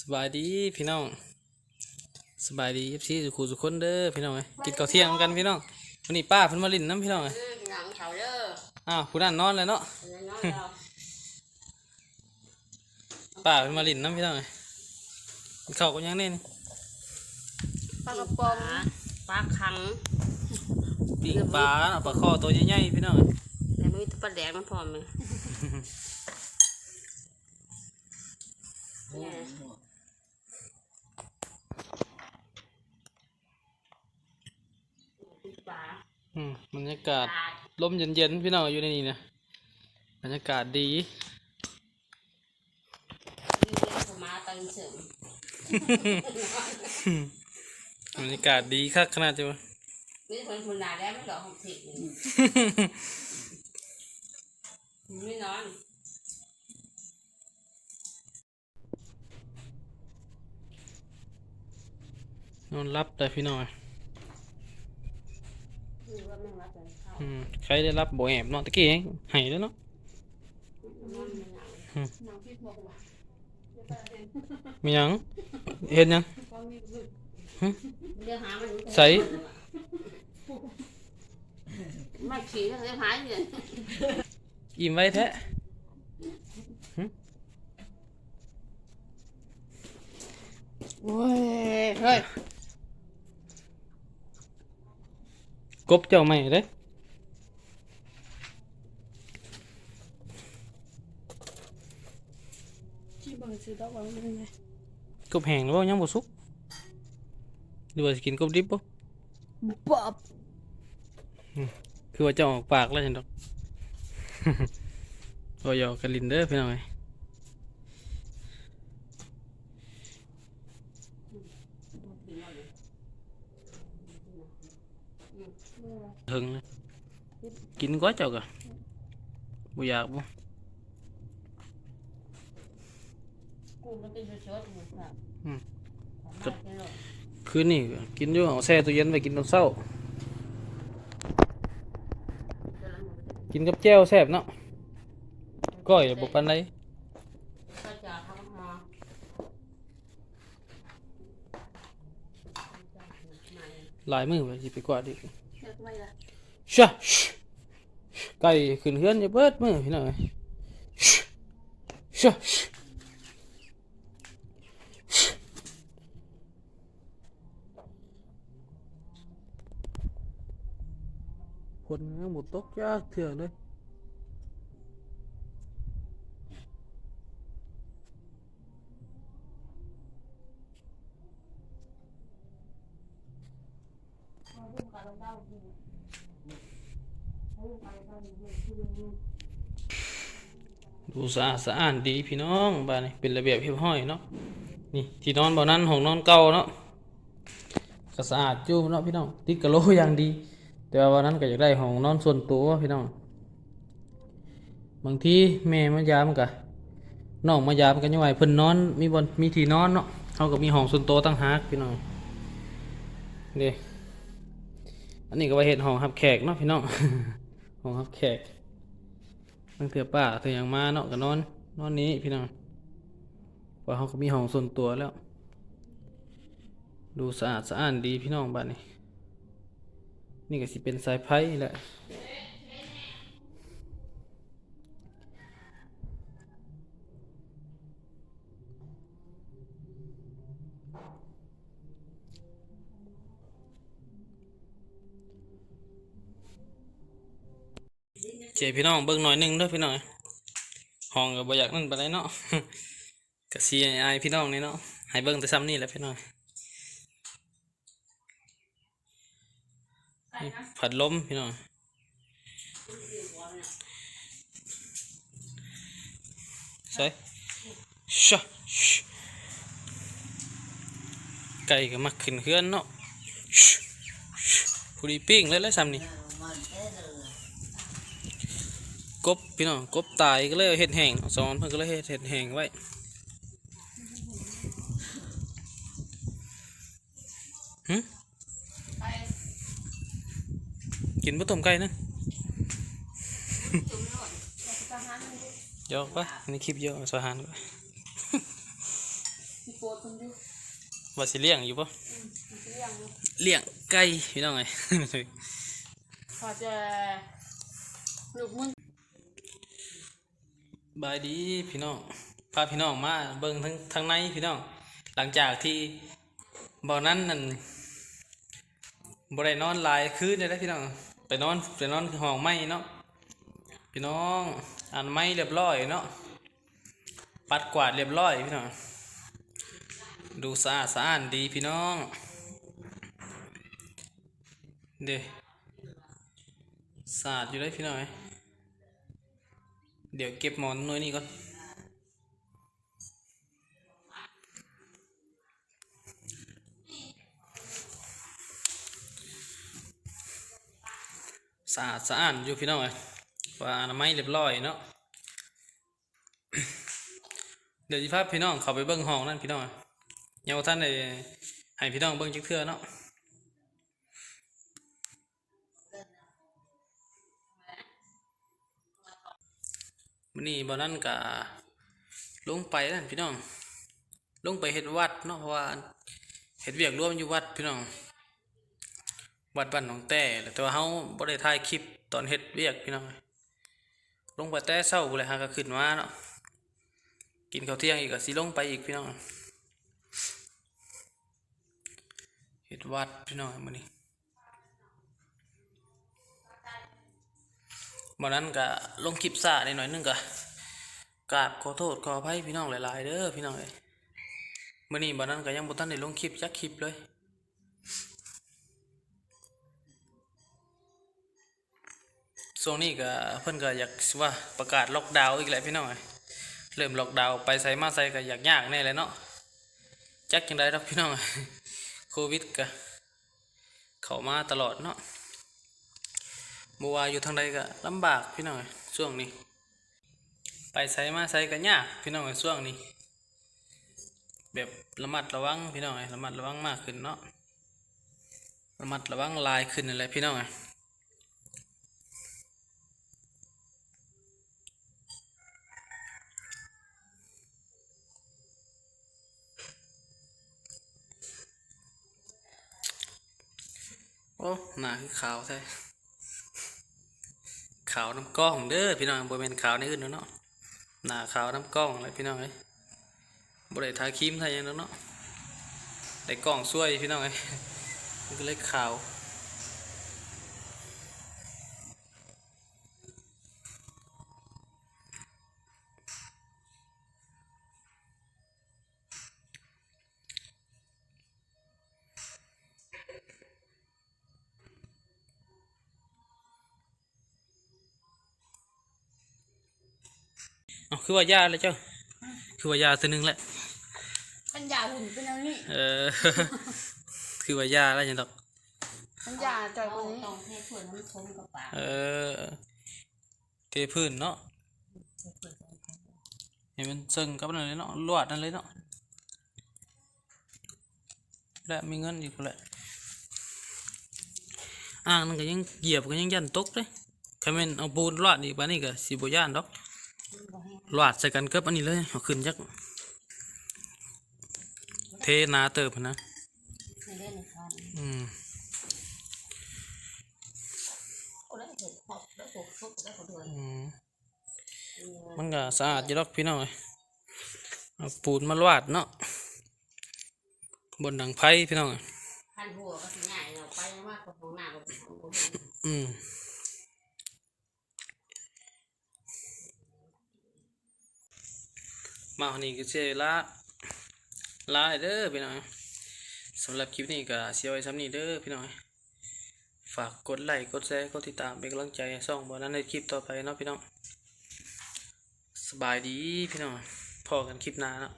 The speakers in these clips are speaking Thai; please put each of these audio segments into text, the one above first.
สบายดีพี่น้องสบายดีเอฟซีสุขุสุขคนเด้อพี่น้องเอ้ยกินข้าวเที่ยงกันพี่น้องวันนี้ป้าเพิ่นมาลิ้นน้ำพี่น้องเอ้ยอืมหลังเขาเด้ออ้าวผู้นั้นนอนเลยเนาะแล้วน้อยเราป้าเพิ่นมาลิ้นน้ำพี่น้องเอ้ยกินข้าวกันยังเน่นี่ปลากระป๋องปลาคังปิ้งปลาเอาปลาคอตัวใหญ่ๆพี่น้องเอ้ยแต่ไม่มีปลาแดงมันพร้อมเลยเนี่ยปลา อืมบรรยากาศปลาลมเย็นๆพี่น้องอยู่ในนี้นะบรรยากาศดีที่เลี้ยงเขามาตอนเสริมบรรยากาศดีคักขนาดจ้ะมีคนคนหนาแล้วไม่หลอกหกสิบไม่นอนนอนรับแต่พี่น้องเอ้ย คือว่าไม่รับเลยเขา อืมใครได้รับบ่แอบเนาะตะกี้เองให้แล้วเนาะนอนไม่หนาวมีหยังเห็นหยังเดี๋ยวหามันใส่ไม่ขี่ก็เลยหายเลยอิ่มไว้แท้โอ้ยเฮ้ยกบเจ้าใหม่เด้ ที่บังซื้อดอ กบังเป็นไงกบแห้งหรือว่ายังบ่สุกหรือว่าสิกินกบดิบบ่บอบคือว่าเจ้าออกปากแล้วจังดอกโอ้ยอกกันลินเด้อพี่น้องเอ้ยถึงเลยกินก้อยเจ้ากะบ่อยากบ่ กูมันเป็นชดๆหมดครับอืมสามารถกินหรอกคืนนี้ก็กินอยู่เอาแช่ตู้เย็นไว้กินตอนเช้าเดี๋ยวเราหนูจะกินกับแจ่วแซ่บเนาะก้อยบ่ปานใดก็จะทำหอหลายมื้อว่าสิไปกวาดอีกเลือกไว้ละชะชิไก่ขึ้นเฮือนอย่าเบิดมื้อพี่น้องเอ้ยชะชิคนยังบ่ตกจักเทื่อเลย เอาลูกกระดองเต้ากินเอาลูกกระดองเต้ากินที่ดูดูดูสะอาดสะอ้านดีพี่น้องบ้านนี้เป็นระเบียบเรียบร้อยเนาะนี่ที่นอนบ่นั้นห้องนอนเก่าเนาะก็สะอาดอยู่เนาะพี่น้องติดกะโหลอย่างดี แต่ว่าวันนั้นก็อยากได้ห้องนอนส่วนตัวพี่น้อง บางทีแม่มายามกะน้องมายามกันยังไงเพิ่นนอน มีบนมีที่นอนเนาะเขาก็มีห้องส่วนตัวตั้งหากพี่น้องเด้อันนี้ก็ว่าเห็ดห้องรับแขกเนาะพี่น้องห้องรับแขกบางเถื่อป้าเถื่อหยังมาเนาะก็นอนนอนนี้พี่น้องเพราเขาก็มีห้องส่วนตัวแล้ว ดูสะอาดสะอ้านดีพี่น้องบ้านนี้ นี่ก็สิเป็นสายไพ่แหละเจพี่น้องเบิ่งหน่อยหนึงเด้อพี่น้องห้องก็บ่อยากนั่นปานใดเนาะก็สิอายพี่น้องนี่เนาะให้เบิ่งแต่ซ้ำนี่แหละพี่น้อง นี่พัดลมพี่น้องใส่ชะชไก่ก็มักขึ้นเฮือนเนาะชชผู้ดีปิ้งเลยแล้วซ้ำนี่กบพี่น้องกบตายก็เลยเอาเห็ดแห้งสอนเพิ่นก็เลยเฮ็ดเห็ดแห้งไว้หึไป กินบ่ต้มไก่นั่นจุ่มหน่อยจะหามันยอกปะอันนี้คลิปเยอะเอาสหารก่อนโปรดคนอยู่ว่าสิเลี้ยงอยู่ปะอืมมันสิเลี้ยงอยู่เลี้ยงไก่พี่น้องไงพอจะลูกมึงบายดีพี่น้องพาพี่น้องมาเบิ่งทั้งทั้งในพี่น้อง หลังจากที่บ่อนั้นนั่นบ่ได้นอนหลายคืนเลยนะพี่น้อง ไปนอนไปนอนห้องไม้เนาะพี่น้องอ่านไม้เรียบร้อยเนาะปัดกวาดเรียบร้อยพี่น้องดูสะอาดสะอานดีพี่น้องเด้สะอาดอยู่ได้พี่น้องเอ้ยเดี๋ยวเก็บหมอนน่วยนี้ก่อนะอาดสะอ้านอยู่พี่น้องเอ้ยว่าอนามัยเรียบร้อยเนาะเดี๋ยวสิพาพี่น้องเข้าไปเบิ่งห้องนั่นพี่น้องยังท่านได้ให้พี่น้องเบิ่งจักเทื่อเนาะมื้อนี้บ่นั้นก็ลงไปนั่นพี่น้อง ลงไปเฮ็ดวัดเนาะเพราะว่าเฮ็ดเวียกร่วมอยู่วัดพี่น้อง วัดบ้านหนองแต่แต่ว่าเฮาบ่ได้ถ่ายคลิปตอนเฮ็ดเวียกพี่น้องลงไปแต่เช้าพู้นแหละหาก็ขึ้นมาเนาะกินข้าวเที่ยงอีกก็สิลงไปอีกพี่น้องเฮ็ดวัดพี่น้องมื้อนี้วันนั้นก็ลงคลิปซะนิดหน่อยนึงก็กราบขอโทษขออภัยพี่น้องหลายๆเด้อพี่น้องเอ้ยมื้อนี้วันนั้นก็ยังบ่ทันได้ลงคลิปจักคลิปเลย ช่วงนี้ก็เพิ่นก็อยากว่าประกาศล็อกดาวน์อีกแล้วพี่น้องเอ้เริ่มล็อกดาวน์ไปไสมาไสก็อยากยากแน่เลยเนาะจักจังได๋ดอกพี่น้องเอ้โควิดก็เข้ามาตลอดเนาะบัวอยู่ทางใดก็ลำบากพี่น้องเอ้ช่วงนี้ ไปไสมาไสก็ยากพี่น้องเอ้ช่วงนี้ แบบระมัดระวังพี่น้องเอ้ระมัดระวังมากขึ้นเนาะระมัดระวังลายขึ้นอะไรพี่น้อง หน้าคือขาวใช่ขาวน้ำกล้องเด้อพี่น้องบริเวณขาวในอื่นเด้อเนาะหน้าขาวน้ำกล้องเลยพี่น้องเอ้ยบริเวณทาครีมทาหยังเด้อเนาะได้กล้องช่วยพี่น้องเอ้ยก็เลยขาว เอ้าคือว่ายาเลยเจ้า คือว่ายาตัวหนึงแหละปัญญาหุ่นเป็นอะไรนี่เออ คือว่ายาแล้วจังดอกปัญญาจอยคนนี้ต้องให้ถ้วยน้ำส้มกับปลาเออเทพื้นเนาะให้มันซึ่งกับนั่นเลยเนาะลวดนั่นเลยเนาะและมีเงินอยู่แหละอ่างนั่นก็ยังเหยียบก็ยังยันตกเลยใครแม่นเอาปูนลวดอีกบ้านี้ก็สิบ่ย่านดอก ลวดใส่กันเกับอันนี้เลยเอาขึ้นจักเทหนาเติบหั้นนะไม่ได้ในคันอืมโอ้ได้เห็ดหอบได้หกทุกได้หกเดือนอืมมันก็สะอาดอยู่ดอกพี่น้องเอ้ยเอาปูนมาลวดเนาะบนดังไผ่พี่น้องเอ้ยพันหัวก็สิง่ายเราไปมากกว่าของหน้าก็เป็นของบนอืม มาวันนี้ก็เจละลาเด้อพี่น้องสำหรับคลิปนี้ก็เสียไว้ซ้ำนี้เด้อพี่น้องฝากกดไลค์กดแชร์กดติดตามเป็นกำลังใจให้ช่องบ่นั้นในคลิปต่อไปเนาะพี่น้องสบายดีพี่น้องพอกันคลิปหน้าเนาะ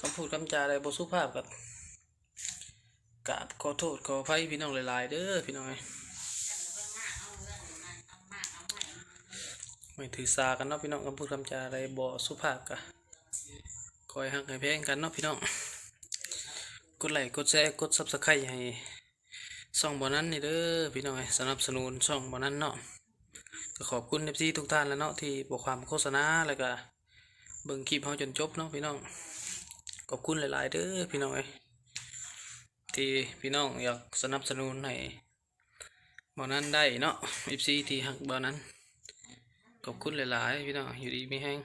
คำพูดคำจาอะไรบสุภาพกับกราบขอโทษขออภัยพี่น้องหลายๆเด้อพี่น้องไม่ถือสากันเนาะพี่น้องคำพูดคำจาอะไรบ่สุภาพกะ คอยหักให้แพงกันเนาะพี่น้อง กดไลค์กดแชร์กดซับสไครต์ให้ช่องบ่นั้นนี่เด้อพี่น้องสนับสนุนช่องบ่นั้นเนาะก็ขอบคุณเอฟซีทุกท่านแล้วเนาะที่บอกความโฆษณาแล้วก็เบิ่งคลิปเฮาจนจบเนาะพี่น้อง ขอบคุณหลาย ๆ เด้อพี่น้องเอ้ที่พี่น้องอยากสนับสนุนให้บอนั้นได้เนาะ FC ที่หักบอนั้นขอบคุณหลาย ๆ พี่น้องอยู่ดีมีแฮง